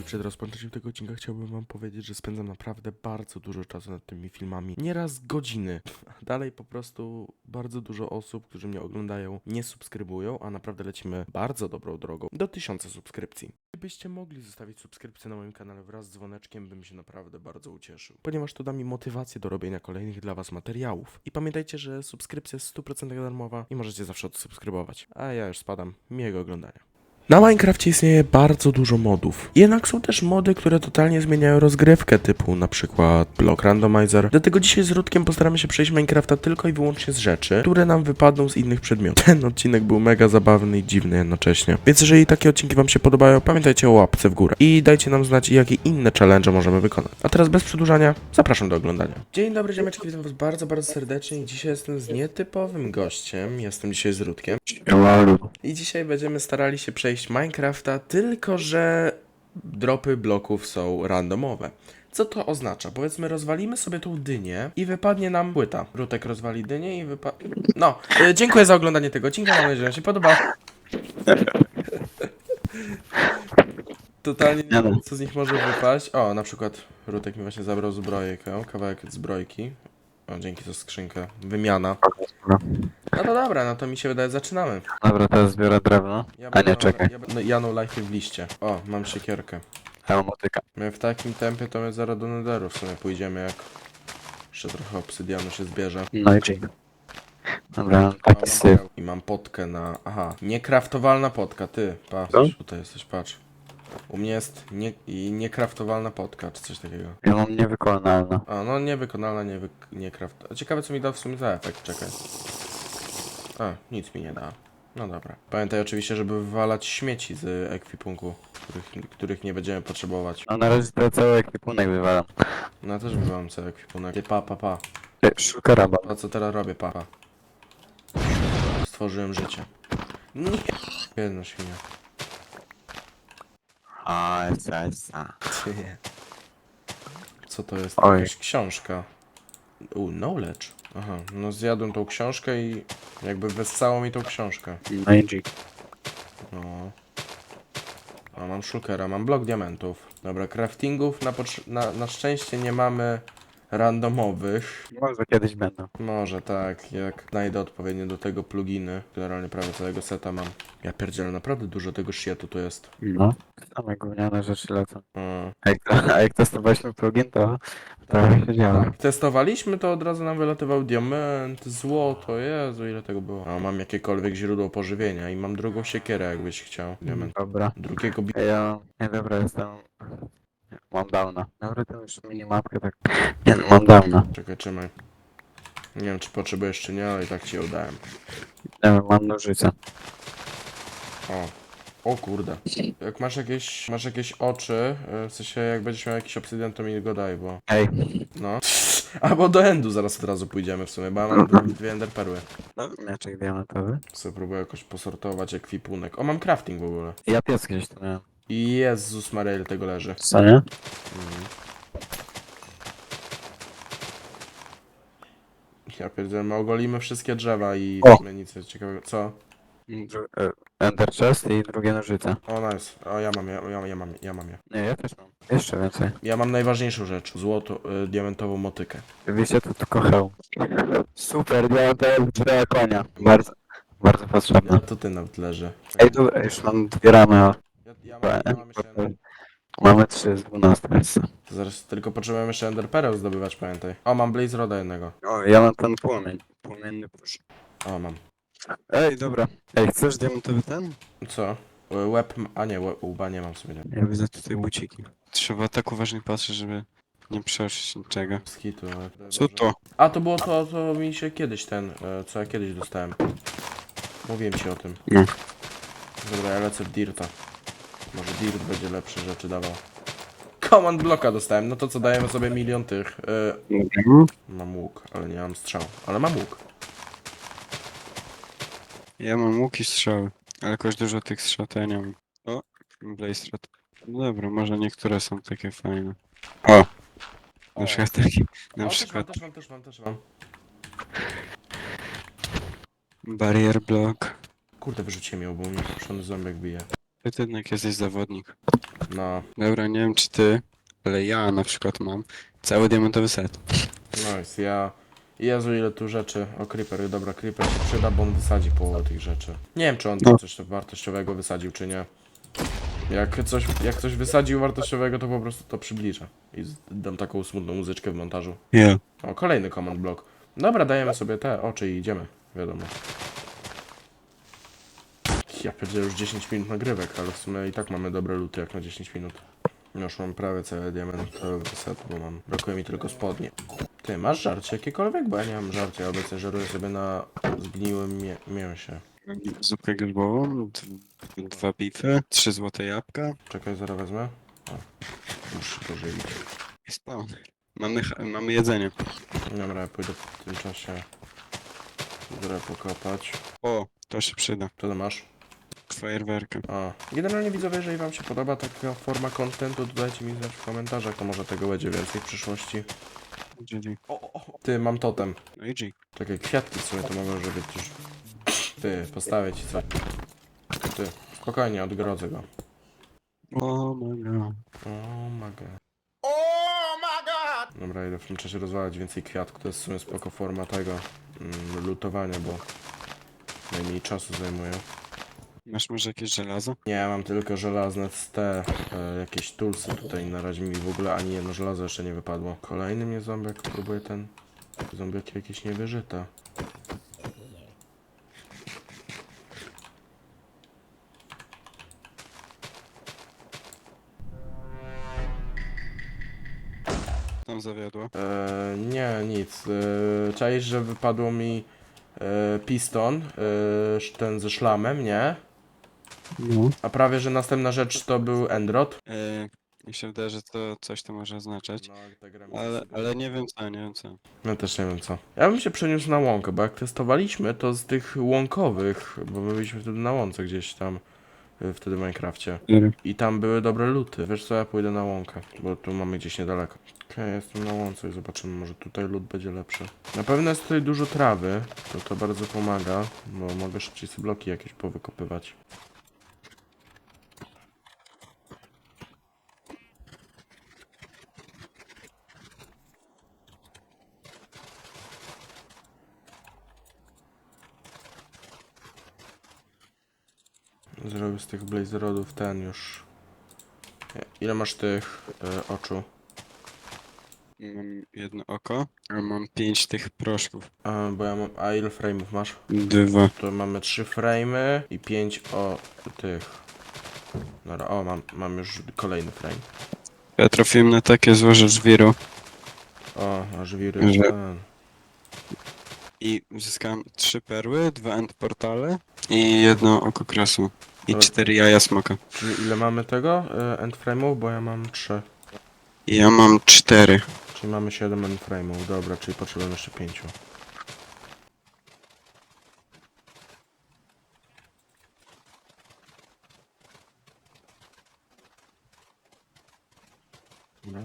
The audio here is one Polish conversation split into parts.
I przed rozpoczęciem tego odcinka chciałbym wam powiedzieć, że spędzam naprawdę bardzo dużo czasu nad tymi filmami. Nieraz godziny. Dalej po prostu bardzo dużo osób, którzy mnie oglądają, nie subskrybują, a naprawdę lecimy bardzo dobrą drogą do tysiąca subskrypcji. Gdybyście mogli zostawić subskrypcję na moim kanale wraz z dzwoneczkiem, bym się naprawdę bardzo ucieszył. Ponieważ to da mi motywację do robienia kolejnych dla was materiałów. I pamiętajcie, że subskrypcja jest 100% darmowa i możecie zawsze odsubskrybować. A ja już spadam. Miłego oglądania. Na Minecrafcie istnieje bardzo dużo modów. Jednak są też mody, które totalnie zmieniają rozgrywkę, typu na przykład Block Randomizer. Dlatego dzisiaj z Rudkiem postaramy się przejść Minecrafta tylko i wyłącznie z rzeczy, które nam wypadną z innych przedmiotów. Ten odcinek był mega zabawny i dziwny jednocześnie. Więc jeżeli takie odcinki wam się podobają, pamiętajcie o łapce w górę. I dajcie nam znać, jakie inne challenge możemy wykonać. A teraz bez przedłużania, zapraszam do oglądania. Dzień dobry, ziomeczki, witam was bardzo, bardzo serdecznie. I dzisiaj jestem z nietypowym gościem. Jestem dzisiaj z Rudkiem. I dzisiaj będziemy starali się przejść Minecrafta, tylko że dropy bloków są randomowe. Co to oznacza? Powiedzmy, rozwalimy sobie tą dynię i wypadnie nam płyta. Rutek rozwali dynię i wypadnie. No, y, dziękuję za oglądanie tego odcinka. Mam nadzieję, że się podoba. Totalnie nie wiem, co z nich może wypaść. O, na przykład Rutek mi właśnie zabrał zbrojkę, kawałek zbrojki. O, dzięki za skrzynkę. Wymiana. No to dobra, no to mi się wydaje, zaczynamy. Dobra, teraz zbiorę drewno. Ja A nie, będę- czekaj. Ja, będę- ja no w liście. O, mam siekierkę. Ja mam motyka. My w takim tempie to my zaraz do nederu w sumie pójdziemy jak jeszcze trochę obsydianu się zbierze. No i dzięki. Dobra, mam taki mam syf. I mam potkę na... Aha, niekraftowalna potka, ty, patrz, Co? tutaj jesteś, patrz. U mnie jest nie... i niekraftowalna potka, czy coś takiego. Ja mam niewykonalne. A, no niewykonalna, nie, wy... nie kraft... A ciekawe co mi da w sumie za efekt, czekaj. A, nic mi nie da. No dobra. Pamiętaj oczywiście, żeby wywalać śmieci z ekwipunku, których, których nie będziemy potrzebować. No na razie to cały ekwipunek wywalam. No ja też wywalam cały ekwipunek. Ty, pa, pa, pa. Szukara mam. A co teraz robię, pa, pa. Stworzyłem życie. Nie. Jedna świnia. A, jest, jest. Ty. Co to jest? Oj. Jakaś książka. U, knowledge. Aha, no zjadłem tą książkę i jakby wessało mi tą książkę. Dzięki. No. A mam shulkera, mam blok diamentów. Dobra, craftingów na, na, na szczęście nie mamy randomowych. Może kiedyś będą. Może tak, jak znajdę odpowiednie do tego pluginy. Generalnie prawie całego seta mam. Ja pierdzielę, naprawdę dużo tego shitu tu jest. No. Same gówniane rzeczy lecą. Mm. A jak, a jak testowaliśmy plugin, to trochę się działo. Tak. Testowaliśmy, to od razu nam wylatywał diament, złoto, Jezu, ile tego było. A mam jakiekolwiek źródło pożywienia i mam drugą siekierę, jakbyś chciał. Diament. Dobra. Drugiego bi... Ja, nie dobra, jestem... Mam downa. Dobra, to już minimapkę tak... Nie, no, mam downa. Czekaj, trzymaj. Nie wiem, czy potrzebujesz, czy nie, ale i tak ci ją dałem. Nie wiem, mam nożyce. O. O kurde. Jak masz jakieś, masz jakieś oczy, y, w sensie jak będziesz miał jakiś obsydian, to mi go daj, bo... Ej. No. Albo do endu zaraz od razu pójdziemy w sumie, bo ja mam dwie- dwie ender perły. No, mieczek diamentowy. Sobie próbuję jakoś posortować ekwipunek. O, mam crafting w ogóle. Ja pies gdzieś tu miałem. Jezus Maria, ile tego leży. Co nie? Mhm. Ja pierdzielę, my ogolimy wszystkie drzewa i O! nic ciekawego. Co? Dru- e, Ender chest i drugie nożyce. O, nice. O, ja mam je, ja, ja mam je, ja mam je. Nie, ja też mam. Jeszcze więcej. Ja mam najważniejszą rzecz. Złoto, y, diamentową motykę. Wiecie, to tylko hełm. Super, drzewa konia. Bardzo, bardzo potrzebne. No to ty nawet leży. Ej, dobra, już mam dwie ramy. o. Ja, mam, ja mam jeszcze ender, Mamy trzy z dwunastu jeszcze. to zaraz tylko potrzebujemy jeszcze ender pereł zdobywać, pamiętaj. O, mam blaze roda jednego. O, ja mam ten płomień. Płomienny pusz. O, mam. Ej, dobra. Ej, chcesz diamentowy ten? Co? Y, Łeb, m- a nie, łeb, łba nie mam w sobie. Nie. Ja widzę tutaj buciki. Trzeba tak uważnie patrzeć, żeby nie przeoczyć niczego. Skitu, ale... Co to? A, to było to, co mi się kiedyś ten, e, co ja kiedyś dostałem. Mówiłem ci o tym. No. Dobra, ja lecę w Dirta. Może Dirt będzie lepsze rzeczy dawał. Command blocka dostałem, no to co, dajemy sobie milion tych. E, mam łuk, ale nie mam strzał. Ale mam łuk. Ja mam łuki i strzały, ale jakoś dużo tych strzał to ja nie mam. O, Blaze Rod. Dobra, może niektóre są takie fajne. O! O. Na przykład taki, na O, przykład Też mam, też mam, też mam, też mam. barrier block. Kurde, wyrzuciłem ją, bo mi pieprzony ząbek bije. Ty, jednak jesteś zawodnik. No, Dobra, nie wiem czy ty, ale ja na przykład mam cały diamentowy set. nice, ja... Jezu, ile tu rzeczy. O, Creeper, dobra, Creeper się przyda, bo on wysadzi połowę tych rzeczy. Nie wiem, czy on No. coś wartościowego wysadził, czy nie. Jak coś, jak coś wysadził wartościowego, to po prostu to przybliża. I z- dam taką smutną muzyczkę w montażu. Ja. O, kolejny command block. Dobra, dajemy sobie te oczy i idziemy. Wiadomo. Ja pierdzielę już 10 minut nagrywek, ale w sumie i tak mamy dobre luty jak na 10 minut. Już mam prawie cały diamentowy set, bo mam... Brakuje mi tylko spodnie. Ty, masz żarcie jakiekolwiek? Bo ja nie mam żarcia, obecnie żeruję sobie na zgniłym mię mięsie. Zupkę grzybową, d- dwa bify, trzy złote jabłka Czekaj, zaraz wezmę. O, muszę się pożywić. i. Mamy, ch- mamy jedzenie. Dobra, ja pójdę w tym czasie... Zbierę pokopać. O, to się przyda. Co to masz? Fajerwerkę. A, generalnie widzowie, jeżeli wam się podoba taka forma kontentu, to dajcie mi znać w komentarzach, to może tego będzie więcej w przyszłości. GG. O, o, o. Ty, mam totem. No i G. Takie kwiatki w sumie to mogą, żeby też... Ty, postawię ci coś. Ty, spokojnie, odgrodzę go. O my god. O my god. Dobra, idę w tym czasie rozwalać więcej kwiatków, to jest w sumie spoko forma tego mm, lutowania, bo najmniej czasu zajmuje. Masz może jakieś żelazo? Nie, mam tylko żelazne te e, jakieś tulsy tutaj na razie mi w ogóle ani jedno żelazo jeszcze nie wypadło. Kolejny mnie zombiak próbuje ten zombiaki jakieś niewyżyte. Tam zawiodło. E, nie, nic. E, czaisz, że wypadło mi e, piston, e, sz- ten ze szlamem, nie? No. A prawie, że następna rzecz to był Endrot. Yy, mi się wydaje, że to coś to może oznaczać. No, ta gra mi Ale, ale nie wiem co, nie wiem co. Ja też nie wiem co. Ja bym się przeniósł na łąkę, bo jak testowaliśmy, to z tych łąkowych, bo my byliśmy wtedy na łące gdzieś tam, y, wtedy w Minecrafcie. I tam były dobre luty. Wiesz co, ja pójdę na łąkę, bo tu mamy gdzieś niedaleko. Okej, jestem na łące i zobaczymy, może tutaj lód będzie lepszy. Na pewno jest tutaj dużo trawy, to to bardzo pomaga, bo mogę szybciej sobie bloki jakieś powykopywać. Z tych blaze rodów ten już. Ile masz tych y, oczu? Mam jedno oko, a mam pięć tych proszków. A, bo ja mam. A ile frame'ów masz? Dwa. To mamy trzy frame'y i pięć o tych. Dobra, o mam, mam już kolejny frame. Ja trafiłem na takie złoże żwiru O, aż wiry Że- ten. i uzyskałem trzy perły, dwa end portale i jedno oko kresu. I Ale- cztery jaja smoka. Czyli ile mamy tego? Y, end frame'ów? Bo ja mam trzy. I ja mam cztery. Czyli mamy 7 end frame'ów. Dobra, czyli potrzebujemy jeszcze pięciu. Dobra.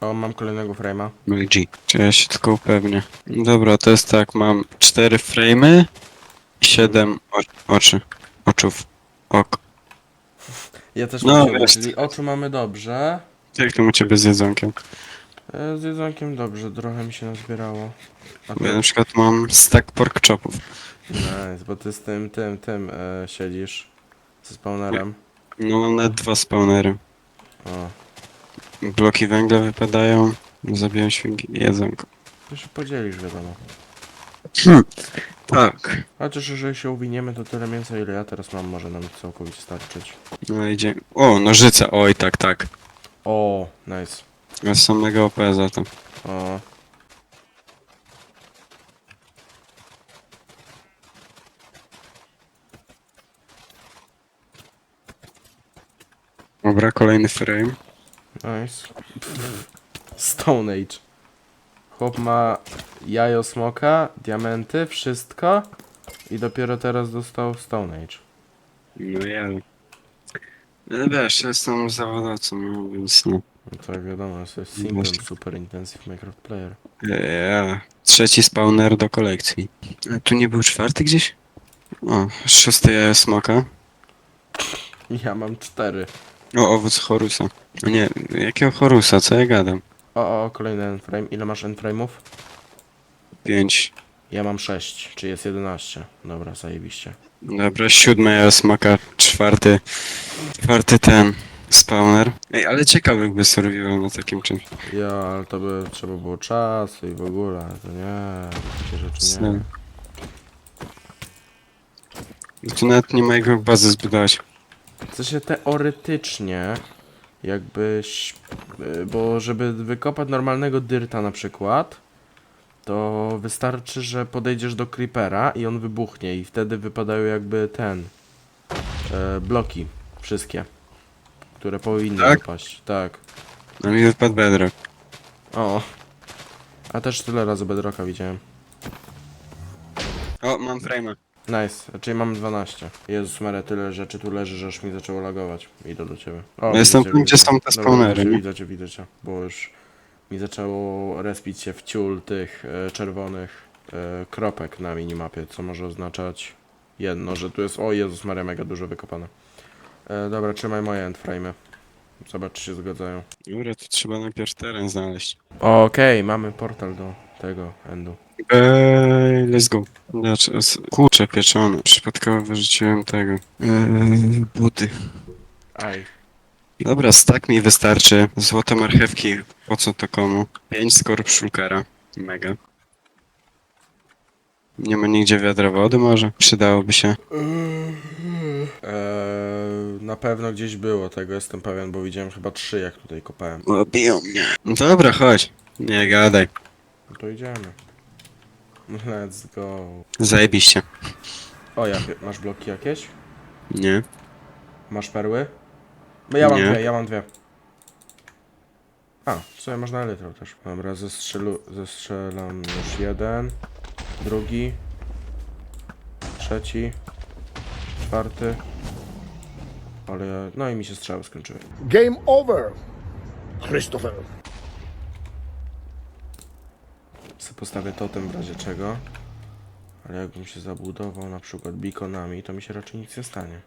O, mam kolejnego frame'a. No G. Czy ja się tylko upewnię. Dobra, to jest tak, mam cztery frame'y siedem o- oczy. Oczów. Ok. Ja też No, mam siedem, czyli oczu mamy dobrze. Jak tam u ciebie z jedzonkiem? E, Z jedzonkiem dobrze, trochę mi się nazbierało. A ja ty? na przykład mam stack pork chopów. Nice, bo ty z tym, tym, tym e, siedzisz. Ze spawnerem. No mam nawet dwa spawnery. O, Bloki węgla wypadają. Zabiłem świnki i jedzonko. to się podzielisz, wiadomo. Tak. Chociaż jeżeli się uwiniemy, to tyle mięsa, ile ja teraz mam, może nam całkowicie starczyć. No idzie. O, nożyce. Oj, tak, tak. O, nice. Ja sam mega OP za to. O, Dobra, kolejny frame. nice. Stone Age. Chłop ma jajo smoka, diamenty, wszystko. I dopiero teraz dostał Stone Age. No ja. No wiesz, jestem zawodowcem, no, więc no. No to jak wiadomo, jest to single Właśnie. super intensive Minecraft player. Ja. Trzeci spawner do kolekcji. A tu nie był czwarty gdzieś? O, szósty jaja smoka. Ja mam cztery. O, owoc Horusa. Nie, jakiego Horusa? Co ja gadam? O, o, kolejny endframe. Ile masz endframe'ów? Pięć. Ja mam 6, czy jest 11. Dobra, zajebiście. Dobra, siódme jaja smoka, czwarty, czwarty ten spawner. Ej, ale ciekawy jakby survival na takim czymś. Ja, ale to by trzeba było czasu i w ogóle, to nie, takie rzeczy nie. Tu nawet nie ma jego bazy zbudować. W sensie teoretycznie, jakbyś, y, bo żeby wykopać normalnego dyrta na przykład, to wystarczy, że podejdziesz do creepera i on wybuchnie i wtedy wypadają jakby ten, e, bloki, wszystkie, które powinny Tak? wypaść, tak. No mi wypadł bedrock. O, a też tyle razy bedrocka widziałem. O, mam frame'a. Nice, czyli mam 12. Jezus Maria, tyle rzeczy tu leży, że już mi zaczęło lagować. Idę do ciebie. O, No jestem tam, gdzie są te Dobra, spawnery, nie? Widzę cię, widzę cię, bo już mi zaczęło respić się w ciul tych e, czerwonych e, kropek na minimapie, co może oznaczać jedno, że tu jest, o Jezus Maria, mega dużo wykopane. E, dobra, trzymaj moje endframe'y. Zobacz, czy się zgadzają. Dobra, to trzeba najpierw teren znaleźć. Okej, mamy portal do tego endu. Eee, let's go. Znaczy, s- kurcze pieczone. Przypadkowo wyrzuciłem tego. Eee, buty. Aj. Dobra, stak mi wystarczy. Złote marchewki, po co to komu? 5 skorp szulkera. Mega. Nie ma nigdzie wiadra wody może? Przydałoby się. Eee, na pewno gdzieś było tego, jestem pewien, bo widziałem chyba trzy, jak tutaj kopałem. O, biją mnie. No Dobra, chodź. Nie gadaj. No to idziemy. Let's go. Zajebiście. O, masz bloki jakieś? Nie? Masz perły? Bo ja mam Nie. dwie, ja mam dwie. A, w sumie można elytrą też. Dobra, zestrzelu, zestrzelam już jeden, drugi, trzeci, czwarty. Ale no i mi się strzały skończyły. Game over, Christopher. sobie postawię totem w razie czego. Ale jakbym się zabudował na przykład beaconami, to mi się raczej nic nie stanie.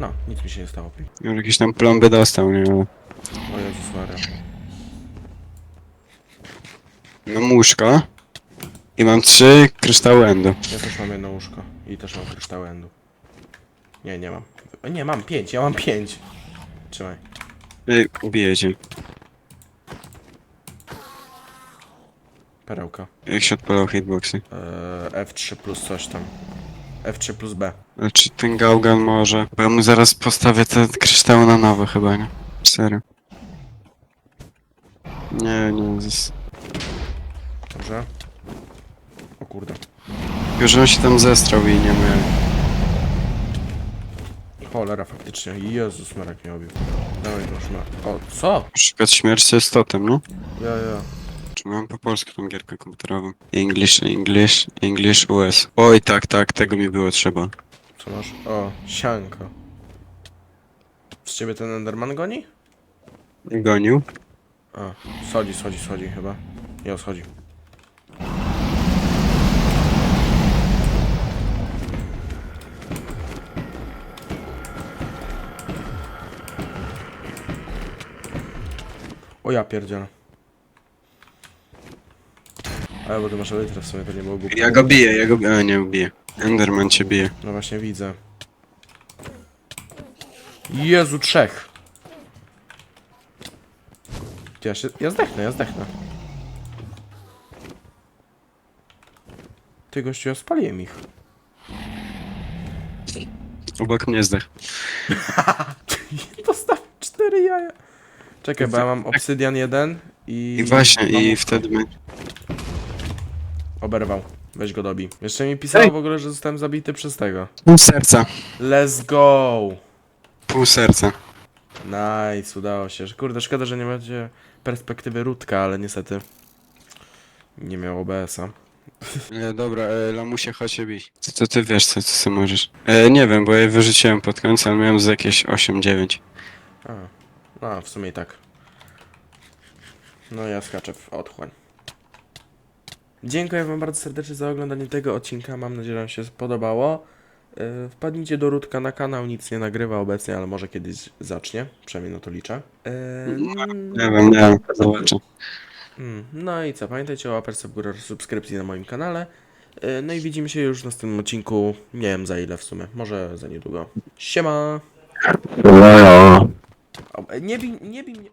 No, nic mi się nie stało. Już jakieś tam plomby dostał, nie? O Jezus Maria. Mam łóżko. I mam trzy kryształy endu. Ja też mam jedno łóżko. I też mam kryształy endu. Nie, nie mam. Nie, mam pięć, ja mam pięć. Trzymaj. Ej, ubiję cię. Perełka. Jak się odpalał hitboxy. Eee, F3 plus coś tam. F3 plus B. Czy ten gałgan może? Bo ja mu zaraz postawię te kryształy na nowo chyba, nie? Serio. Nie, nie. zas- Dobrze? O kurde. Że on się tam zestrał i nie miał. Cholera faktycznie. Jezus Marek mnie obił. Dawaj proszę. O, co? Szukać śmierci jest totem, no? Ja, ja. Czy mam po polsku tą gierkę komputerową? English, English, English US. Oj, tak, tak, tego mi było trzeba. Co masz? O, sianko. Z ciebie ten Enderman goni? Gonił. A, schodzi, schodzi, schodzi chyba. Nie, schodzi. O ja pierdzielę. Ale bo ty masz elytrę w sumie, to nie było głupie. Ja go biję, ja go biję. A, nie biję. Enderman cię bije. No właśnie widzę. Jezu, trzech. Ja się... Ja zdechnę, ja zdechnę. Ty gościu, ja spaliłem ich. Obok mnie zdech. Dostaw cztery jaja. Czekaj, bo ja mam obsydian jeden i... I właśnie, i wtedy my... Oberwał. Weź go dobij. Jeszcze mi pisało Ej. w ogóle, że zostałem zabity przez tego. Pół serca. Let's go! Pół serca. Nice, udało się. Kurde, szkoda, że nie macie perspektywy Rutka, ale niestety nie miał OBS-a. E, dobra, e, lamusie chodź się bić. Co, co ty wiesz, co, co sobie możesz? E, nie wiem, bo ja je wyrzuciłem pod koniec, ale miałem z jakieś 8-9. A, no, w sumie i tak. No ja skaczę w otchłań. Dziękuję wam bardzo serdecznie za oglądanie tego odcinka, mam nadzieję, że wam się spodobało. Yy, Wpadnijcie do Rudka na kanał, nic nie nagrywa obecnie, ale może kiedyś zacznie, przynajmniej na to liczę. Yy, Nie wiem, nie wiem, zobaczę. Mm, No i co, pamiętajcie o łapeczce w górę subskrypcji na moim kanale. Yy, No i widzimy się już w następnym odcinku, nie wiem za ile w sumie, może za niedługo. Siema! Nie bij, nie bij mnie.